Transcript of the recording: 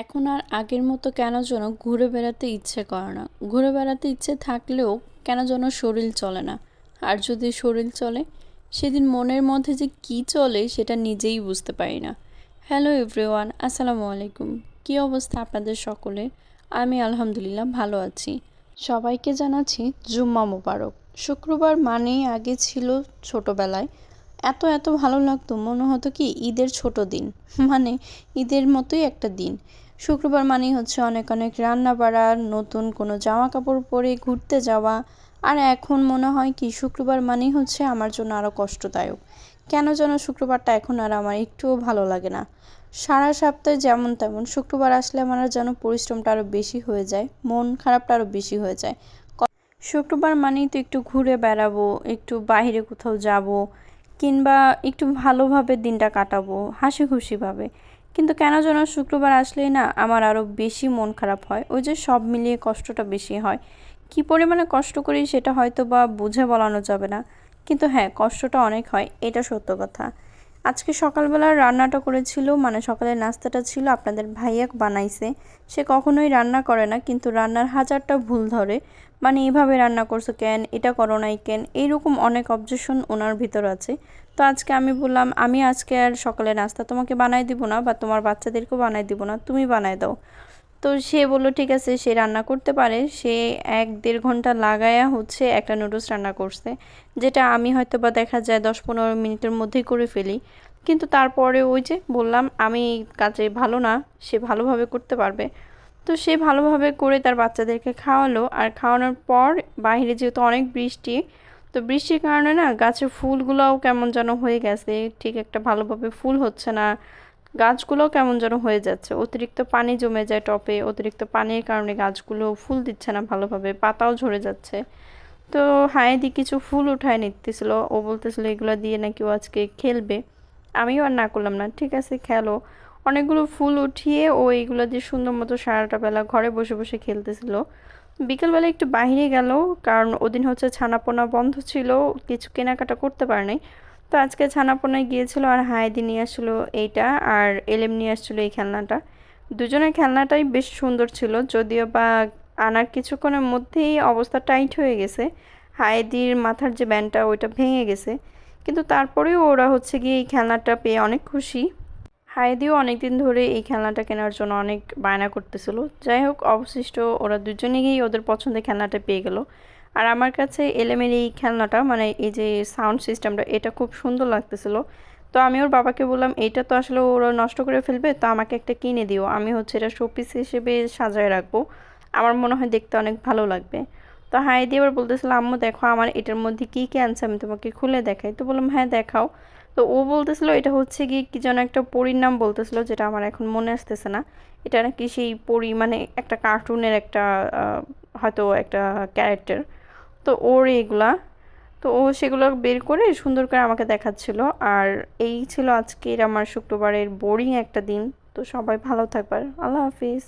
এখন আর আগের মতো কেন যেন ঘুরে বেড়াতে ইচ্ছে করে না। ঘুরে বেড়াতে ইচ্ছে থাকলেও কেন যেন শরীর চলে না। আর যদি শরীর চলে, সেদিন মনের মধ্যে যে কি চলে সেটা নিজেই বুঝতে পারি না। হ্যালো এভরিওয়ান, আসসালামু আলাইকুম। কী অবস্থা আপনাদের সকলে? আমি আলহামদুলিল্লাহ ভালো আছি। সবাইকে জানাচ্ছি জুম্মা মোবারক। শুক্রবার মানেই আগে ছিল ছোটোবেলায়। এত এত ভালো লাগতো, মনে হতো কি ঈদের ছোট দিন। মানে ঈদের মতোই একটা দিন। শুক্রবার মানেই হচ্ছে অনেক অনেক রান্না বাড়া নতুন কোনো জামা কাপড় পরে ঘুরতে যাওয়া। আর এখন মনে হয় কি, শুক্রবার মানেই হচ্ছে আমার জন্য আরও কষ্টদায়ক। কেন যেন শুক্রবারটা এখন আর আমার একটুও ভালো লাগে না। সারা সপ্তাহে যেমন তেমন শুক্রবার আসলে আমার যেন পরিশ্রমটা আরও বেশি হয়ে যায়, মন খারাপটা আরও বেশি হয়ে যায়। শুক্রবার মানেই তো একটু ঘুরে বেড়াবো, একটু বাইরে কোথাও যাব, কিংবা একটু ভালোভাবে দিনটা কাটাবো হাসি খুশিভাবে কিন্তু কেন যেন শুক্রবার আসলেই না আমার আরও বেশি মন খারাপ হয়। ওই যে সব মিলিয়ে কষ্টটা বেশি হয়। কি পরিমাণে কষ্ট করি সেটা হয়তো বা বুঝে বলানো যাবে না। কিন্তু হ্যাঁ কষ্টটা অনেক হয়, এটা সত্য কথা। আজকে সকালবেলা রান্নাটা করেছিল মানে সকালের নাস্তাটা ছিল আপনাদের ভাইয়া বানাইছে। সে কখনোই রান্না করে না, কিন্তু রান্নার হাজারটা ভুল ধরে। মানে এইভাবে রান্না করছ কেন, এটা করো নাই কেন, এইরকম অনেক অবজেকশন ওনার ভিতর আছে। তো আজকে আমি বললাম, আমি আজকে আর সকালে নাস্তা তোমাকে বানাই দিব না বা তোমার বাচ্চাদেরকেও বানাই দিব না, তুমি বানাই দাও। তো সে বলল, ঠিক আছে। সে রান্না করতে পারে, সে এক দেড় ঘণ্টা লাগায়া হচ্ছে একটা নুডলস রান্না করছে, যেটা আমি হয়তো বা দেখা যায় দশ পনেরো মিনিটের মধ্যেই করে ফেলি। কিন্তু তারপরে ওই যে বললাম, আমি কাজে ভালো না, সে ভালোভাবে করতে পারবে। তো সে ভালোভাবে করে তার বাচ্চাদেরকে খাওয়ালো, আর খাওয়ানোর পর বাইরে যেহেতু অনেক বৃষ্টি তো বৃষ্টির কারণে না গাছের ফুলগুলোও কেমন যেন হয়ে গেছে। ঠিক একটা ভালোভাবে ফুল হচ্ছে না। গাছগুলোও কেমন যেন হয়ে যাচ্ছে। অতিরিক্ত পানি জমে যায় টপে। অতিরিক্ত পানির কারণে গাছগুলো ফুল দিচ্ছে না ভালোভাবে। পাতাও ঝরে যাচ্ছে। তো হায়াদি কিছু ফুল উঠায় নিতেছিল। ও বলতেছিল, এগুলো দিয়ে নাকি ও আজকে খেলবে। আমিও আর না করলাম না। ঠিক আছে, খেলো। অনেকগুলো ফুল উঠিয়ে ও এইগুলো দিয়ে সুন্দর মতো সারাটা বেলা ঘরে বসে বসে খেলতেছিল। বিকেলবেলা একটু বাইরে গেল, কারণ ওদিন হচ্ছে ছানাপোনা বন্ধ ছিল, কিছু কেনাকাটা করতে পারে নাই। তো আজকে ছানাপোনায় গিয়েছিল আর হায়দি নিয়ে আসছিল এইটা আর এলেম নিয়ে আসছিল এই খেলনাটা। দুজনের খেলনাটাই বেশ সুন্দর ছিল, যদিও বা আনার কিছুক্ষণের মধ্যেই অবস্থা টাইট হয়ে গেছে। হায়দির মাথার যে ব্যান্ডটা, ওইটা ভেঙে গেছে। কিন্তু তারপরেও ওরা হচ্ছে গিয়ে এই খেলনাটা পেয়ে অনেক খুশি। হায়দিও অনেকদিন ধরে এই খেলনাটা কেনার জন্য অনেক বায়না করতেছিল। যাই হোক, অবশিষ্ট ওরা দুজনে গিয়েই ওদের পছন্দের খেলনাটা পেয়ে গেল। আর আমার কাছে এলেমের এই খেলনাটা মানে এই যে সাউন্ড সিস্টেমটা এটা খুব সুন্দর লাগতেছিল। তো আমি ওর বাবাকে বললাম, এইটা তো আসলে ওরা নষ্ট করে ফেলবে, তো আমাকে একটা কিনে দিও। আমি হচ্ছে এটা শোপিস হিসেবে সাজায় রাখব। আমার মনে হয় দেখতে অনেক ভালো লাগবে। তো হাইদি এবার বলতেছিল, আম্মু, দেখো আমার এটার মধ্যে কী কী আনছে, আমি তোমাকে খুলে দেখাই। তো বললাম হ্যাঁ দেখাও। তো ও বলতেছিল, এটা হচ্ছে গিয়ে কি যেন একটা পরীর নাম বলতেছিল, যেটা আমার এখন মনে আসতেছে না। এটা নাকি সেই পরী মানে একটা কার্টুনের একটা হয়তো একটা ক্যারেক্টার। তো ওর এইগুলা, তো ও সেগুলো বের করে সুন্দর করে আমাকে দেখাচ্ছিল। আর এই ছিল আজকের আমার শুক্রবারের বোরিং একটা দিন। তো সবাই ভালো থাকবার আল্লাহ হাফিজ।